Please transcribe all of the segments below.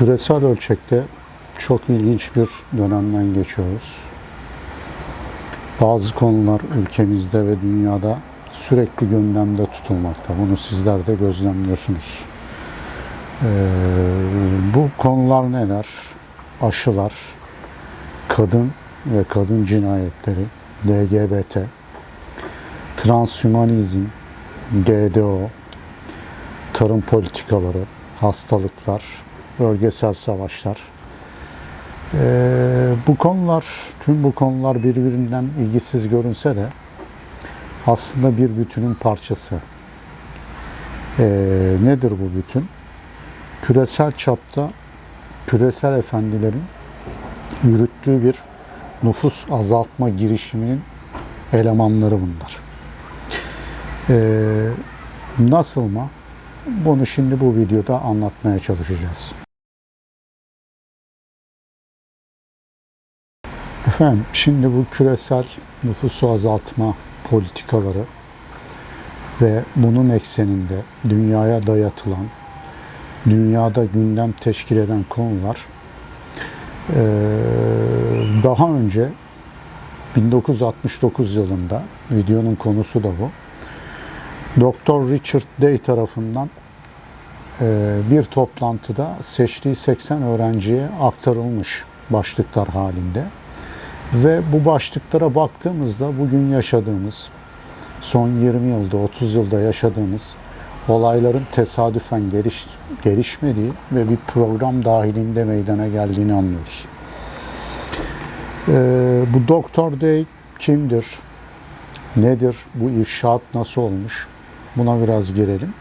Küresel ölçekte çok ilginç bir dönemden geçiyoruz. Bazı konular ülkemizde ve dünyada sürekli gündemde tutulmakta. Bunu sizler de gözlemliyorsunuz. Ee, bu konular neler? Aşılar, kadın ve kadın cinayetleri, LGBT, transhümanizm, GDO, tarım politikaları, hastalıklar, bölgesel savaşlar. Ee, bu konular, tüm bu konular birbirinden ilgisiz görünse de aslında bir bütünün parçası. Ee, nedir bu bütün? Küresel çapta küresel efendilerin yürüttüğü bir nüfus azaltma girişiminin elemanları bunlar. Ee, nasıl mı? Bunu şimdi bu videoda anlatmaya çalışacağız. Efendim şimdi bu küresel nüfusu azaltma politikaları ve bunun ekseninde dünyaya dayatılan, dünyada gündem teşkil eden konular daha önce 1969 yılında videonun konusu da bu. Dr. Richard Day tarafından bir toplantıda seçtiği 80 öğrenciye aktarılmış başlıklar halinde. Ve bu başlıklara baktığımızda bugün yaşadığımız, son 20 yılda, 30 yılda yaşadığımız olayların tesadüfen geliş, gelişmediği ve bir program dahilinde meydana geldiğini anlıyoruz. E, bu Doktor Day kimdir? Nedir? Bu ifşaat nasıl olmuş? Buna biraz girelim.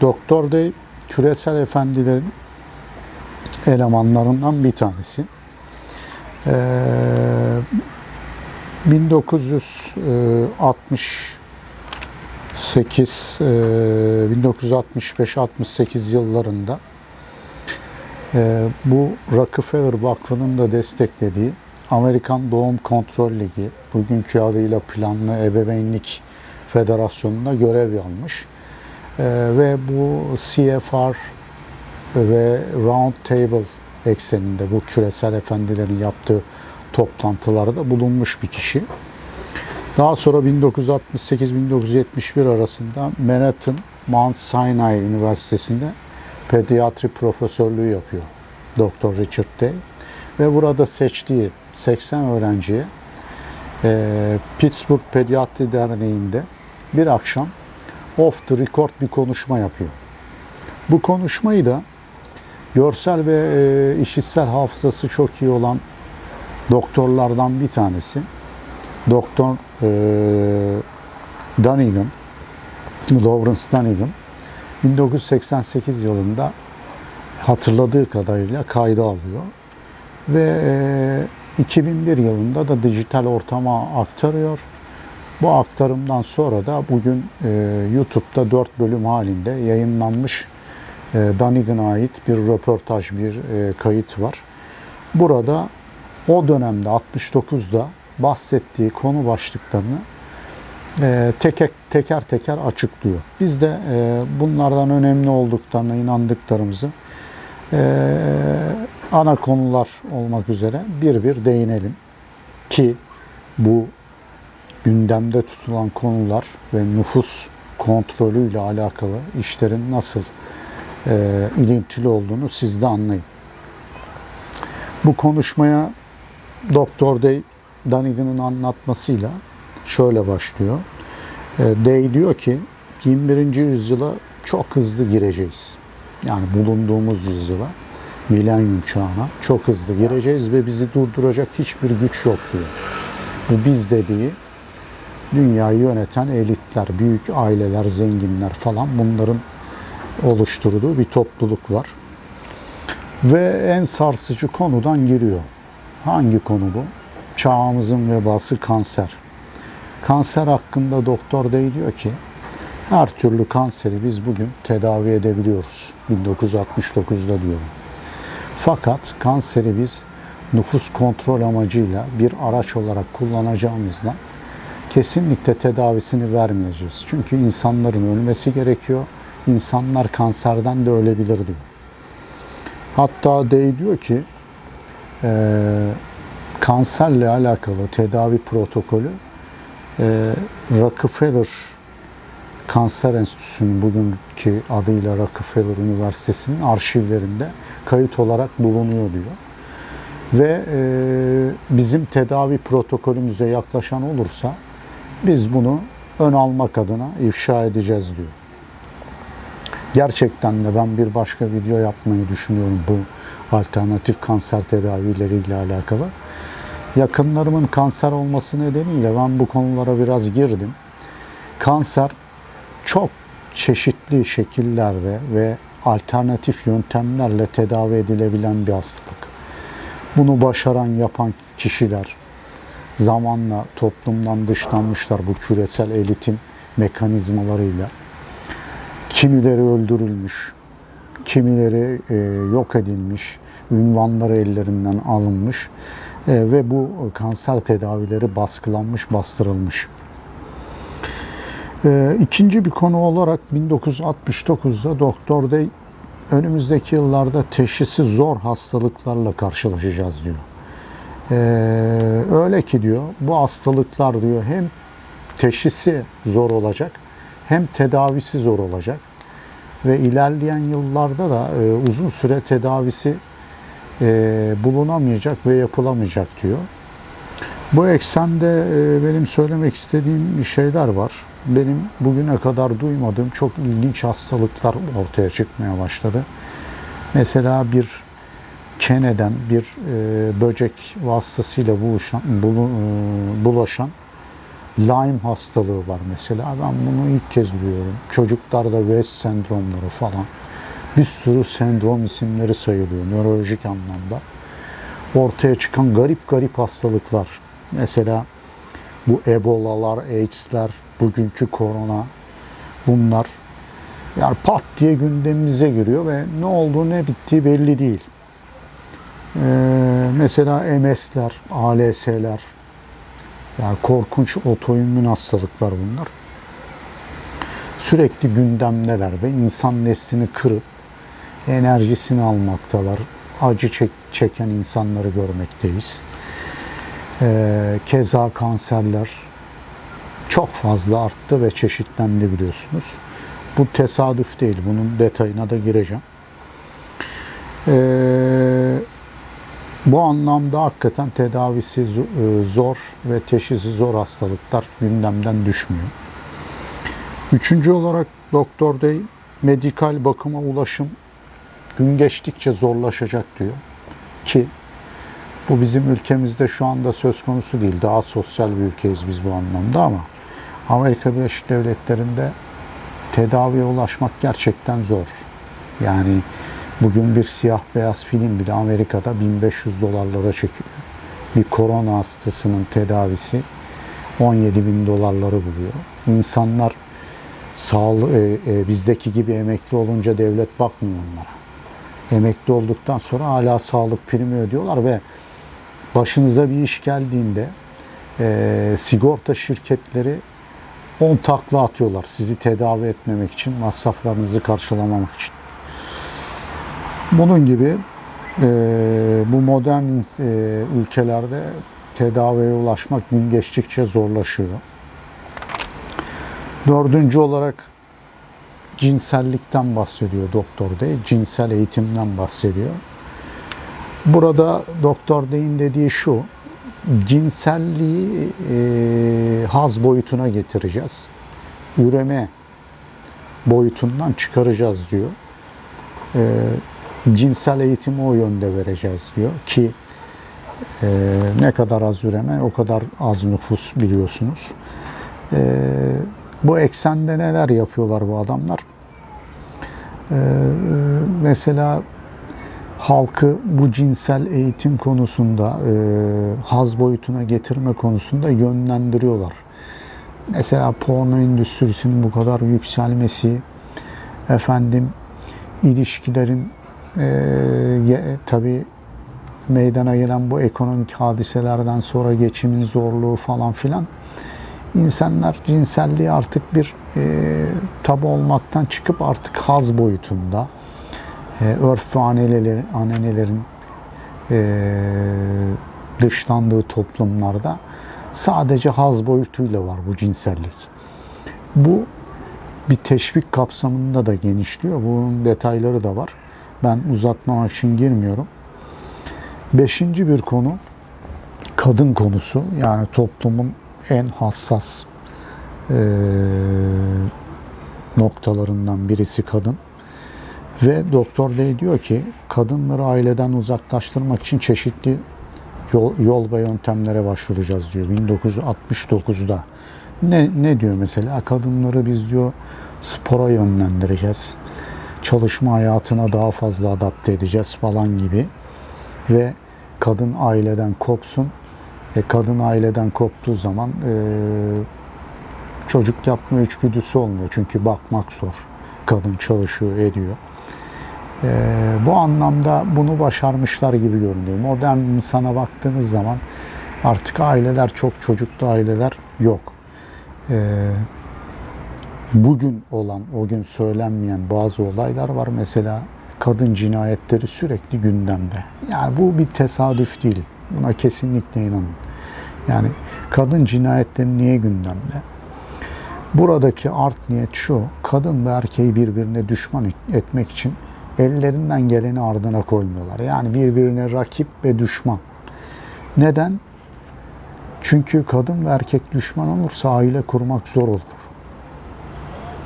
Doktor Day küresel efendilerin elemanlarından bir tanesi. Ee, 1968 e, 1965-68 yıllarında e, bu Rockefeller Vakfı'nın da desteklediği Amerikan Doğum Kontrol Ligi, bugünkü adıyla Planlı Ebeveynlik Federasyonu'nda görev almış. Ee, ve bu CFR ve Round Table ekseninde bu küresel efendilerin yaptığı toplantılarda bulunmuş bir kişi. Daha sonra 1968-1971 arasında Manhattan Mount Sinai Üniversitesi'nde pediatri profesörlüğü yapıyor Dr. Richard Day. Ve burada seçtiği 80 öğrenciye e, Pittsburgh Pediatri Derneği'nde bir akşam off the record bir konuşma yapıyor. Bu konuşmayı da görsel ve e, işitsel hafızası çok iyi olan doktorlardan bir tanesi Doktor e, Dunnigan, Lawrence Dunnigan 1988 yılında hatırladığı kadarıyla kayda alıyor ve e, 2001 yılında da dijital ortama aktarıyor. Bu aktarımdan sonra da bugün e, YouTube'da 4 bölüm halinde yayınlanmış e, Dunnigan'a ait bir röportaj, bir e, kayıt var. Burada o dönemde 69'da bahsettiği konu başlıklarını e, teker teker teker açıklıyor. Biz de e, bunlardan önemli olduklarına inandıklarımızı ana konular olmak üzere bir bir değinelim ki bu gündemde tutulan konular ve nüfus kontrolüyle alakalı işlerin nasıl e, ilintili olduğunu siz de anlayın. Bu konuşmaya Doktor Day Dunnigan'ın anlatmasıyla şöyle başlıyor. E, Day diyor ki 21. yüzyıla çok hızlı gireceğiz. Yani bulunduğumuz yüzyıla, milenyum çağına çok hızlı gireceğiz ve bizi durduracak hiçbir güç yok diyor. Bu biz dediği dünyayı yöneten elitler, büyük aileler, zenginler falan bunların oluşturduğu bir topluluk var. Ve en sarsıcı konudan giriyor. Hangi konu bu? Çağımızın vebası kanser. Kanser hakkında doktor Day diyor ki her türlü kanseri biz bugün tedavi edebiliyoruz. 1969'da diyorum. Fakat kanseri biz nüfus kontrol amacıyla bir araç olarak kullanacağımızda kesinlikle tedavisini vermeyeceğiz. Çünkü insanların ölmesi gerekiyor. İnsanlar kanserden de ölebilir diyor. Hatta Day diyor ki e, kanserle alakalı tedavi protokolü e, Rockefeller Kanser Enstitüsü'nün bugünkü adıyla Rockefeller Üniversitesi'nin arşivlerinde kayıt olarak bulunuyor diyor. Ve e, bizim tedavi protokolümüze yaklaşan olursa biz bunu ön almak adına ifşa edeceğiz diyor. Gerçekten de ben bir başka video yapmayı düşünüyorum bu alternatif kanser tedavileriyle alakalı. Yakınlarımın kanser olması nedeniyle ben bu konulara biraz girdim. Kanser çok çeşitli şekillerde ve alternatif yöntemlerle tedavi edilebilen bir hastalık. Bunu başaran yapan kişiler zamanla toplumdan dışlanmışlar bu küresel elitin mekanizmalarıyla. Kimileri öldürülmüş, kimileri e, yok edilmiş, ünvanları ellerinden alınmış e, ve bu kanser tedavileri baskılanmış, bastırılmış. E, ikinci bir konu olarak 1969'da Doktor Day önümüzdeki yıllarda teşhisi zor hastalıklarla karşılaşacağız diyor. Ee, öyle ki diyor bu hastalıklar diyor hem teşhisi zor olacak hem tedavisi zor olacak ve ilerleyen yıllarda da e, uzun süre tedavisi e, bulunamayacak ve yapılamayacak diyor. Bu eksende e, benim söylemek istediğim şeyler var. Benim bugüne kadar duymadığım çok ilginç hastalıklar ortaya çıkmaya başladı. Mesela bir keneden bir e, böcek vasıtasıyla buluşan, bulu, e, bulaşan Lyme hastalığı var mesela. Ben bunu ilk kez duyuyorum. Çocuklarda West sendromları falan. Bir sürü sendrom isimleri sayılıyor nörolojik anlamda. Ortaya çıkan garip garip hastalıklar. Mesela bu Ebola'lar, AIDS'ler, bugünkü korona bunlar yani pat diye gündemimize giriyor ve ne olduğu ne bittiği belli değil. Ee, mesela MS'ler, ALS'ler, yani korkunç otoimmün hastalıklar bunlar. Sürekli gündemdeler ve insan neslini kırıp enerjisini almaktalar. Acı çek, çeken insanları görmekteyiz. Ee, keza kanserler çok fazla arttı ve çeşitlendi biliyorsunuz. Bu tesadüf değil. Bunun detayına da gireceğim. Ee, bu anlamda hakikaten tedavisi e, zor ve teşhisi zor hastalıklar gündemden düşmüyor. Üçüncü olarak Doktor Day medikal bakıma ulaşım gün geçtikçe zorlaşacak diyor. Ki bu bizim ülkemizde şu anda söz konusu değil. Daha sosyal bir ülkeyiz biz bu anlamda ama Amerika Birleşik Devletleri'nde tedaviye ulaşmak gerçekten zor. Yani bugün bir siyah beyaz film bile Amerika'da 1500 dolarlara çekiyor. Bir korona hastasının tedavisi 17 bin dolarları buluyor. İnsanlar sağlı, e, e, bizdeki gibi emekli olunca devlet bakmıyor onlara. Emekli olduktan sonra hala sağlık primi ödüyorlar ve başınıza bir iş geldiğinde e, sigorta şirketleri 10 takla atıyorlar sizi tedavi etmemek için, masraflarınızı karşılamamak için. Bunun gibi e, bu modern e, ülkelerde tedaviye ulaşmak gün geçtikçe zorlaşıyor. Dördüncü olarak cinsellikten bahsediyor doktor değil, cinsel eğitimden bahsediyor. Burada doktor deyin dediği şu, cinselliği e, haz boyutuna getireceğiz. Üreme boyutundan çıkaracağız diyor. E, cinsel eğitimi o yönde vereceğiz diyor ki e, ne kadar az üreme o kadar az nüfus biliyorsunuz. E, bu eksende neler yapıyorlar bu adamlar? E, mesela halkı bu cinsel eğitim konusunda, e, haz boyutuna getirme konusunda yönlendiriyorlar. Mesela porno endüstrisinin bu kadar yükselmesi, efendim ilişkilerin e, tabii meydana gelen bu ekonomik hadiselerden sonra geçimin zorluğu falan filan insanlar cinselliği artık bir e, tabu olmaktan çıkıp artık haz boyutunda e, örf ve anelelerin, anenelerin e, dışlandığı toplumlarda sadece haz boyutuyla var bu cinsellik. Bu bir teşvik kapsamında da genişliyor. Bunun detayları da var. Ben uzatmamak için girmiyorum. Beşinci bir konu kadın konusu. Yani toplumun en hassas e, noktalarından birisi kadın. Ve Doktor Day diyor ki kadınları aileden uzaklaştırmak için çeşitli yol, yol ve yöntemlere başvuracağız diyor 1969'da. Ne, ne diyor mesela? Kadınları biz diyor spora yönlendireceğiz. Çalışma hayatına daha fazla adapte edeceğiz falan gibi. Ve kadın aileden kopsun. E, kadın aileden koptuğu zaman e, çocuk yapma içgüdüsü olmuyor. Çünkü bakmak zor. Kadın çalışıyor, ediyor. E, bu anlamda bunu başarmışlar gibi görünüyor. Modern insana baktığınız zaman artık aileler çok çocuklu aileler yok. E, bugün olan, o gün söylenmeyen bazı olaylar var. Mesela kadın cinayetleri sürekli gündemde. Yani bu bir tesadüf değil. Buna kesinlikle inanın. Yani kadın cinayetleri niye gündemde? Buradaki art niyet şu, kadın ve erkeği birbirine düşman etmek için ellerinden geleni ardına koymuyorlar. Yani birbirine rakip ve düşman. Neden? Çünkü kadın ve erkek düşman olursa aile kurmak zor olur.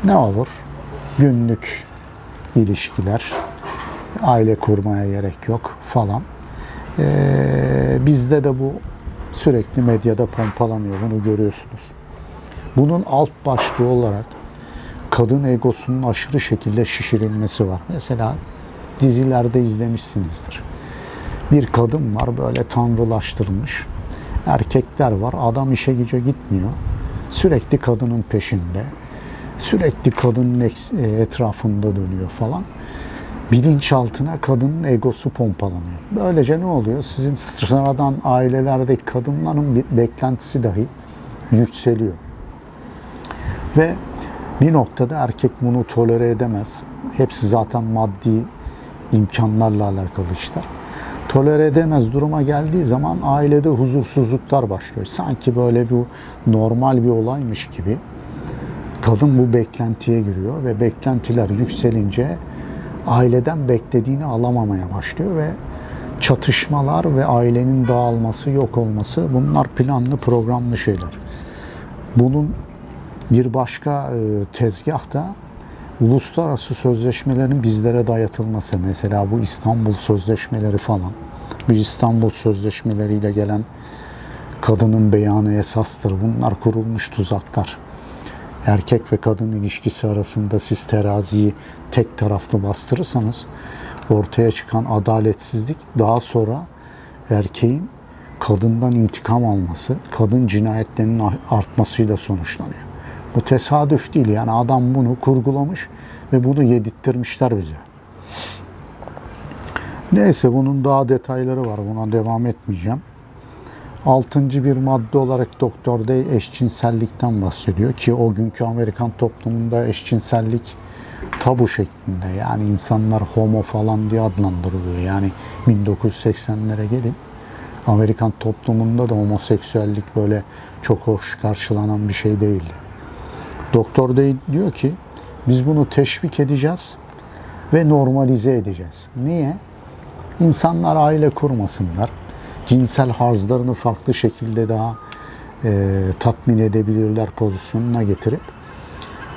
Ne olur? Günlük ilişkiler, aile kurmaya gerek yok falan. Ee, bizde de bu sürekli medyada pompalanıyor. Bunu görüyorsunuz. Bunun alt başlığı olarak kadın egosunun aşırı şekilde şişirilmesi var. Mesela dizilerde izlemişsinizdir. Bir kadın var böyle tanrılaştırılmış. Erkekler var. Adam işe güce gitmiyor. Sürekli kadının peşinde. Sürekli kadının etrafında dönüyor falan. Bilinçaltına kadının egosu pompalanıyor. Böylece ne oluyor? Sizin sıradan ailelerdeki kadınların bir beklentisi dahi yükseliyor. Ve bir noktada erkek bunu tolere edemez. Hepsi zaten maddi imkanlarla alakalı işler. Tolere edemez duruma geldiği zaman ailede huzursuzluklar başlıyor. Sanki böyle bu normal bir olaymış gibi kadın bu beklentiye giriyor ve beklentiler yükselince aileden beklediğini alamamaya başlıyor ve çatışmalar ve ailenin dağılması, yok olması bunlar planlı, programlı şeyler. Bunun bir başka e, tezgah da uluslararası sözleşmelerin bizlere dayatılması. Mesela bu İstanbul Sözleşmeleri falan. Bu İstanbul Sözleşmeleriyle gelen kadının beyanı esastır. Bunlar kurulmuş tuzaklar. Erkek ve kadın ilişkisi arasında siz teraziyi tek taraflı bastırırsanız ortaya çıkan adaletsizlik daha sonra erkeğin kadından intikam alması, kadın cinayetlerinin artmasıyla sonuçlanıyor. Bu tesadüf değil yani adam bunu kurgulamış ve bunu yedirttirmişler bize. Neyse bunun daha detayları var. Buna devam etmeyeceğim. Altıncı bir madde olarak Doktor Day eşcinsellikten bahsediyor ki o günkü Amerikan toplumunda eşcinsellik tabu şeklinde yani insanlar homo falan diye adlandırılıyor. Yani 1980'lere gelin Amerikan toplumunda da homoseksüellik böyle çok hoş karşılanan bir şey değildi. Doktor Day diyor ki biz bunu teşvik edeceğiz ve normalize edeceğiz. Niye? İnsanlar aile kurmasınlar. Cinsel hazlarını farklı şekilde daha e, tatmin edebilirler pozisyonuna getirip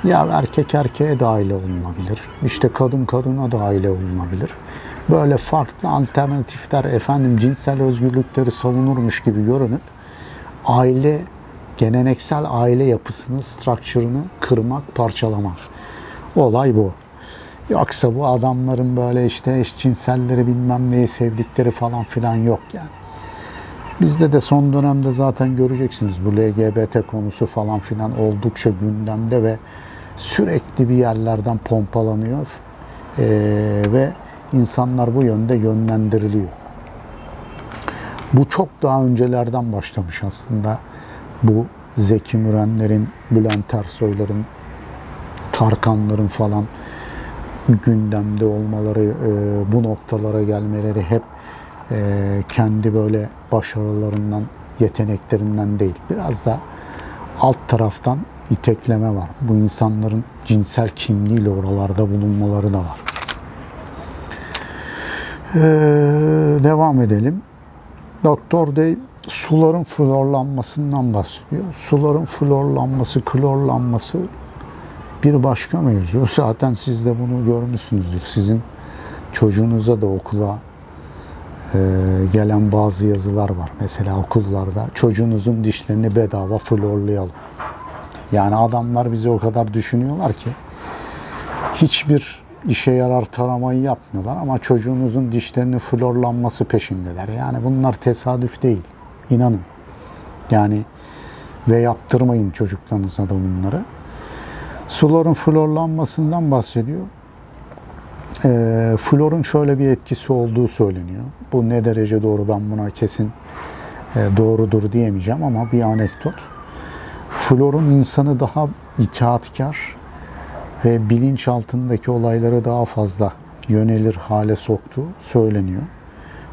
ya erkek erkeğe de aile olunabilir. İşte kadın kadına da aile olunabilir. Böyle farklı alternatifler efendim cinsel özgürlükleri savunurmuş gibi görünüp aile geleneksel aile yapısını, structure'ını kırmak, parçalamak. Olay bu. Yoksa bu adamların böyle işte eşcinselleri bilmem neyi sevdikleri falan filan yok yani. Bizde de son dönemde zaten göreceksiniz bu LGBT konusu falan filan oldukça gündemde ve sürekli bir yerlerden pompalanıyor ee, ve insanlar bu yönde yönlendiriliyor. Bu çok daha öncelerden başlamış aslında. Bu Zeki Mürenlerin, Bülent Ersoy'ların, Tarkanların falan gündemde olmaları, bu noktalara gelmeleri hep kendi böyle başarılarından, yeteneklerinden değil. Biraz da alt taraftan itekleme var. Bu insanların cinsel kimliğiyle oralarda bulunmaları da var. Ee, devam edelim. Doktor Day suların florlanmasından bahsediyor. Suların florlanması, klorlanması bir başka mevzu. Zaten siz de bunu görmüşsünüzdür. Sizin çocuğunuza da okula gelen bazı yazılar var. Mesela okullarda çocuğunuzun dişlerini bedava florlayalım. Yani adamlar bizi o kadar düşünüyorlar ki hiçbir işe yarar taramayı yapmıyorlar ama çocuğunuzun dişlerinin florlanması peşindeler. Yani bunlar tesadüf değil. İnanın. Yani ve yaptırmayın çocuklarınıza da bunları. Suların florlanmasından bahsediyor. E, florun şöyle bir etkisi olduğu söyleniyor. Bu ne derece doğru ben buna kesin e, doğrudur diyemeyeceğim ama bir anekdot. Florun insanı daha itaatkar ve bilinç altındaki olayları daha fazla yönelir hale soktuğu söyleniyor.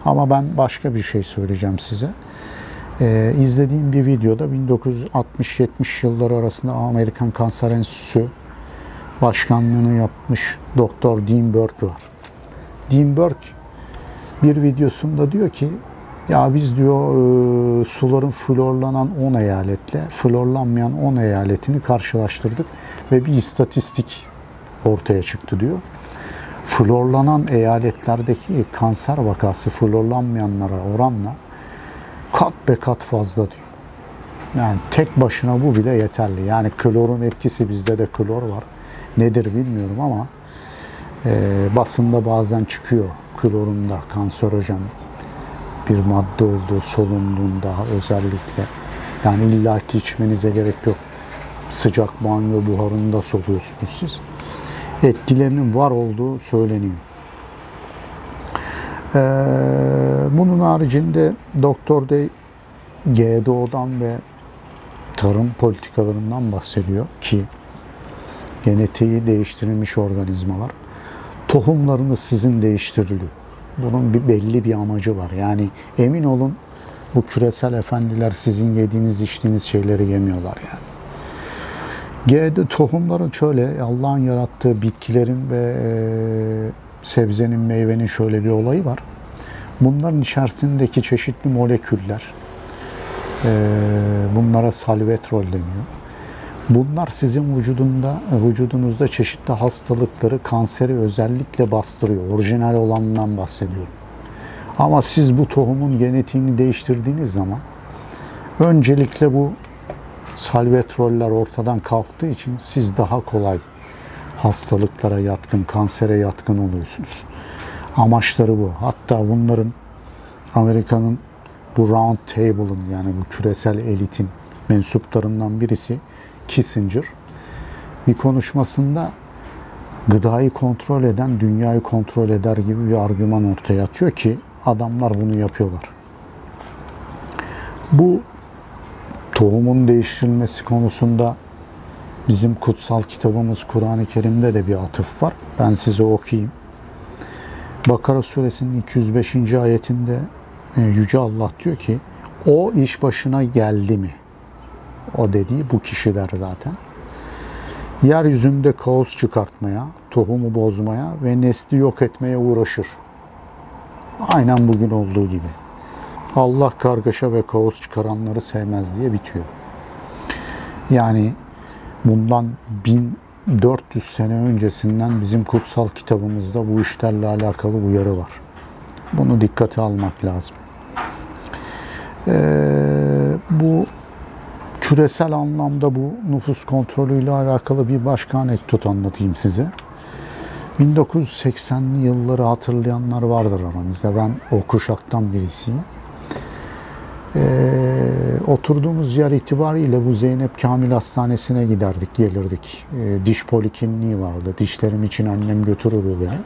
Ama ben başka bir şey söyleyeceğim size. Ee, izlediğim bir videoda 1960-70 yılları arasında Amerikan Kanser Enstitüsü başkanlığını yapmış Doktor Dean Burke var. Dean Burke bir videosunda diyor ki ya biz diyor e, suların florlanan 10 eyaletle florlanmayan 10 eyaletini karşılaştırdık ve bir istatistik ortaya çıktı diyor. Florlanan eyaletlerdeki kanser vakası florlanmayanlara oranla kat be kat fazla diyor. Yani tek başına bu bile yeterli. Yani klorun etkisi bizde de klor var. Nedir bilmiyorum ama e, basında bazen çıkıyor klorun da kanserojen bir madde olduğu solunduğunda özellikle. Yani illa ki içmenize gerek yok. Sıcak banyo buharında soluyorsunuz siz. Etkilerinin var olduğu söyleniyor. Ee, bunun haricinde Doktor Day GDO'dan ve tarım politikalarından bahsediyor ki genetiği değiştirilmiş organizmalar tohumlarınız sizin değiştiriliyor. Bunun bir belli bir amacı var. Yani emin olun bu küresel efendiler sizin yediğiniz içtiğiniz şeyleri yemiyorlar yani. G'de tohumların şöyle Allah'ın yarattığı bitkilerin ve e, sebzenin, meyvenin şöyle bir olayı var. Bunların içerisindeki çeşitli moleküller, bunlara salvetrol deniyor. Bunlar sizin vücudunda, vücudunuzda çeşitli hastalıkları, kanseri özellikle bastırıyor. Orijinal olanından bahsediyorum. Ama siz bu tohumun genetiğini değiştirdiğiniz zaman öncelikle bu salvetroller ortadan kalktığı için siz daha kolay hastalıklara yatkın, kansere yatkın oluyorsunuz. Amaçları bu. Hatta bunların Amerika'nın bu round table'ın yani bu küresel elitin mensuplarından birisi Kissinger bir konuşmasında gıdayı kontrol eden dünyayı kontrol eder gibi bir argüman ortaya atıyor ki adamlar bunu yapıyorlar. Bu tohumun değiştirilmesi konusunda bizim kutsal kitabımız Kur'an-ı Kerim'de de bir atıf var. Ben size okuyayım. Bakara suresinin 205. ayetinde e, Yüce Allah diyor ki o iş başına geldi mi? O dediği bu kişiler zaten. Yeryüzünde kaos çıkartmaya, tohumu bozmaya ve nesli yok etmeye uğraşır. Aynen bugün olduğu gibi. Allah kargaşa ve kaos çıkaranları sevmez diye bitiyor. Yani bundan 1400 sene öncesinden bizim kutsal kitabımızda bu işlerle alakalı uyarı var. Bunu dikkate almak lazım. Ee, bu küresel anlamda bu nüfus kontrolüyle alakalı bir başka anekdot anlatayım size. 1980'li yılları hatırlayanlar vardır aranızda. Ben o kuşaktan birisiyim. Ee, oturduğumuz yer itibariyle bu Zeynep Kamil Hastanesi'ne giderdik, gelirdik. Ee, diş polikliniği vardı. Dişlerim için annem götürürdü beni.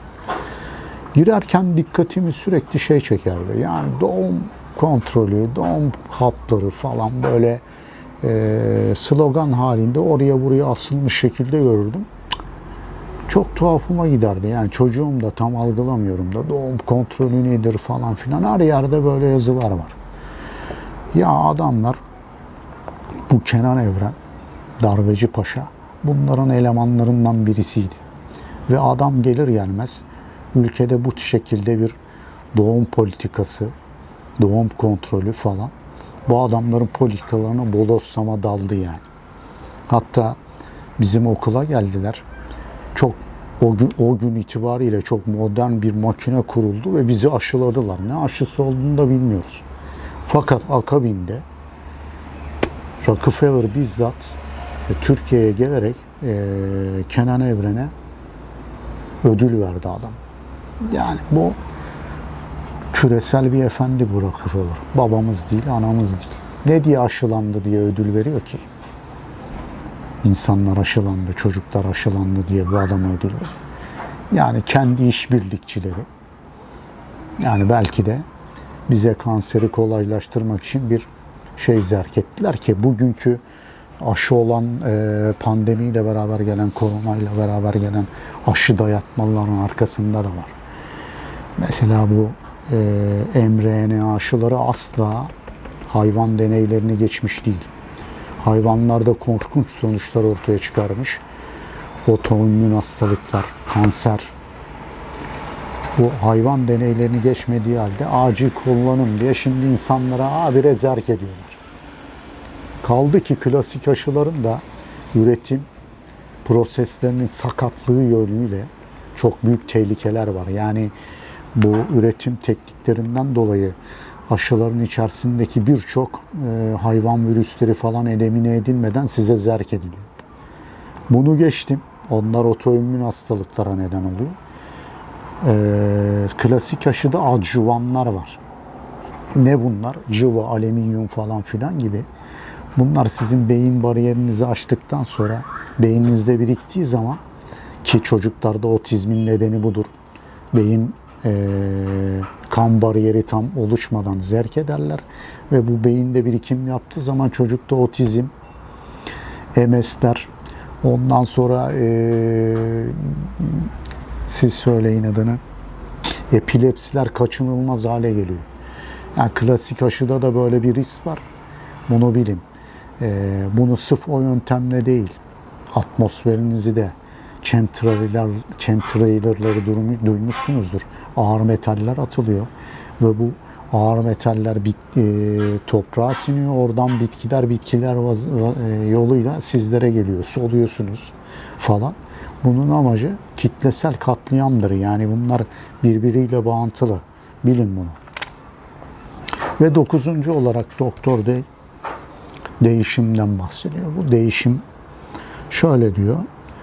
Girerken dikkatimi sürekli şey çekerdi. Yani doğum kontrolü, doğum hapları falan böyle slogan halinde oraya buraya asılmış şekilde görürdüm. çok tuhafıma giderdi. Yani çocuğum da tam algılamıyorum da doğum kontrolü nedir falan filan. Her yerde böyle yazılar var. Ya adamlar bu Kenan Evren, Darbeci Paşa bunların elemanlarından birisiydi. Ve adam gelir gelmez ülkede bu şekilde bir doğum politikası, doğum kontrolü falan bu adamların politikalarına bodoslama daldı yani. Hatta bizim okula geldiler. Çok o gün, o gün itibariyle çok modern bir makine kuruldu ve bizi aşıladılar. Ne aşısı olduğunu da bilmiyoruz. Fakat akabinde Rockefeller bizzat e, Türkiye'ye gelerek e, Kenan Evren'e ödül verdi adam. Yani bu küresel bir efendi bu Rockefeller. Babamız değil, anamız değil. Ne diye aşılandı diye ödül veriyor ki? İnsanlar aşılandı, çocuklar aşılandı diye bu adama ödül veriyor. Yani kendi işbirlikçileri. Yani belki de bize kanseri kolaylaştırmak için bir şey zerk ettiler ki bugünkü aşı olan e, pandemiyle beraber gelen, koronayla beraber gelen aşı dayatmaların arkasında da var. Mesela bu e, mRNA aşıları asla hayvan deneylerini geçmiş değil. Hayvanlarda korkunç sonuçlar ortaya çıkarmış. Otoimmün hastalıklar, kanser. Bu hayvan deneylerini geçmediği halde acil kullanım diye şimdi insanlara habire zerk ediyorlar. Kaldı ki klasik aşıların da üretim proseslerinin sakatlığı yönüyle çok büyük tehlikeler var. Yani bu üretim tekniklerinden dolayı aşıların içerisindeki birçok e, hayvan virüsleri falan elemine edilmeden size zerk ediliyor. Bunu geçtim. Onlar otoimmün hastalıklara neden oluyor. E, klasik aşıda adjuvanlar var. Ne bunlar? Cıva, alüminyum falan filan gibi. Bunlar sizin beyin bariyerinizi açtıktan sonra beyninizde biriktiği zaman ki çocuklarda otizmin nedeni budur. Beyin e, kan bariyeri tam oluşmadan zerk ederler ve bu beyinde birikim yaptığı zaman çocukta otizm, MS'ler, ondan sonra e, siz söyleyin adını, epilepsiler kaçınılmaz hale geliyor. Yani klasik aşıda da böyle bir risk var. Bunu bilin. E, bunu sırf o yöntemle değil, atmosferinizi de chemtrailer, chemtrailerları duymuşsunuzdur. Ağır metaller atılıyor ve bu ağır metaller bit, e, toprağa siniyor. Oradan bitkiler bitkiler vaz, e, yoluyla sizlere geliyor. Soluyorsunuz falan. Bunun amacı kitlesel katliamdır. Yani bunlar birbiriyle bağıntılı. Bilin bunu. Ve dokuzuncu olarak Doktor Day değişimden bahsediyor. Bu değişim şöyle diyor.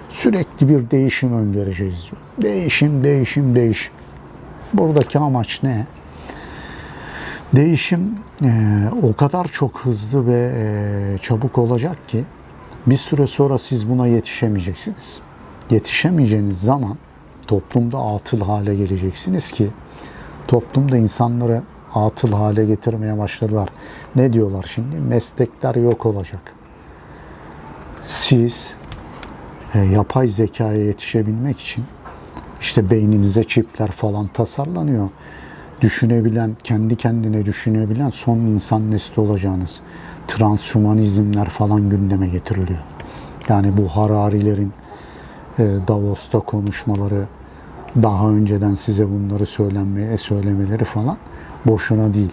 Sürekli bir değişim öngöreceğiz diyor. Değişim, değişim, değişim. Buradaki amaç ne? Değişim e, o kadar çok hızlı ve e, çabuk olacak ki bir süre sonra siz buna yetişemeyeceksiniz. Yetişemeyeceğiniz zaman toplumda atıl hale geleceksiniz ki toplumda insanları atıl hale getirmeye başladılar. Ne diyorlar şimdi? Meslekler yok olacak. Siz e, yapay zekaya yetişebilmek için işte beyninize çipler falan tasarlanıyor. Düşünebilen, kendi kendine düşünebilen son insan nesli olacağınız transhumanizmler falan gündeme getiriliyor. Yani bu Hararilerin e, Davos'ta konuşmaları, daha önceden size bunları söylenmeye söylemeleri falan boşuna değil.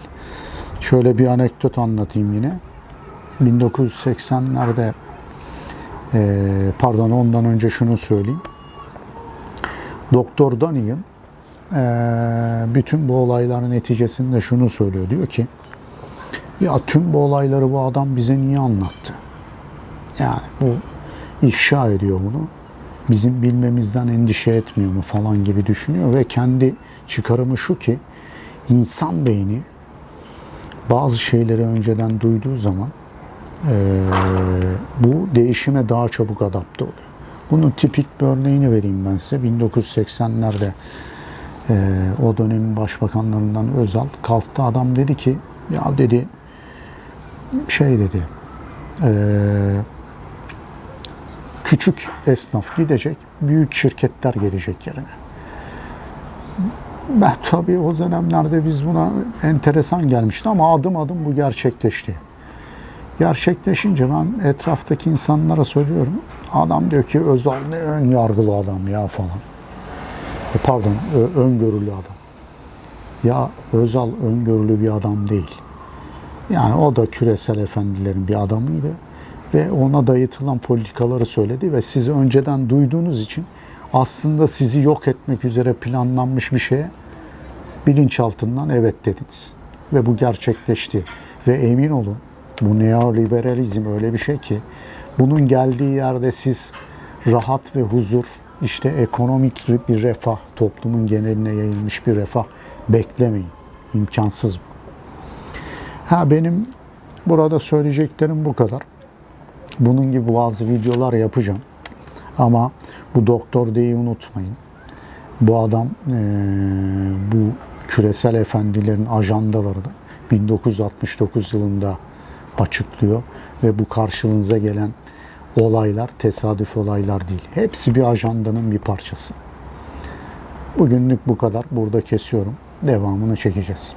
Şöyle bir anekdot anlatayım yine. 1980'lerde e, pardon ondan önce şunu söyleyeyim. Doktor Daniel e, bütün bu olayların neticesinde şunu söylüyor. Diyor ki ya tüm bu olayları bu adam bize niye anlattı? Yani bu ifşa ediyor bunu. Bizim bilmemizden endişe etmiyor mu falan gibi düşünüyor ve kendi çıkarımı şu ki insan beyni bazı şeyleri önceden duyduğu zaman e, bu değişime daha çabuk adapte oluyor. Bunun tipik bir örneğini vereyim ben size. 1980'lerde e, o dönemin başbakanlarından Özal kalktı adam dedi ki ya dedi şey dedi e, küçük esnaf gidecek, büyük şirketler gelecek yerine. Ben tabii o dönemlerde biz buna enteresan gelmişti ama adım adım bu gerçekleşti. Gerçekleşince ben etraftaki insanlara söylüyorum. Adam diyor ki Özal ne ön yargılı adam ya falan. E, Pardon, öngörülü adam. Ya Özal öngörülü bir adam değil. Yani o da küresel efendilerin bir adamıydı ve ona dayatılan politikaları söyledi ve sizi önceden duyduğunuz için aslında sizi yok etmek üzere planlanmış bir şeye bilinçaltından evet dediniz. Ve bu gerçekleşti. Ve emin olun bu neoliberalizm öyle bir şey ki bunun geldiği yerde siz rahat ve huzur, işte ekonomik bir refah, toplumun geneline yayılmış bir refah beklemeyin. İmkansız bu. Ha benim burada söyleyeceklerim bu kadar. Bunun gibi bazı videolar yapacağım. Ama bu Doktor D'yi unutmayın. Bu adam eee, bu küresel efendilerin ajandalarını 1969 yılında açıklıyor ve bu karşınıza gelen olaylar tesadüf olaylar değil. Hepsi bir ajandanın bir parçası. Bugünlük bu kadar. Burada kesiyorum. Devamını çekeceğiz.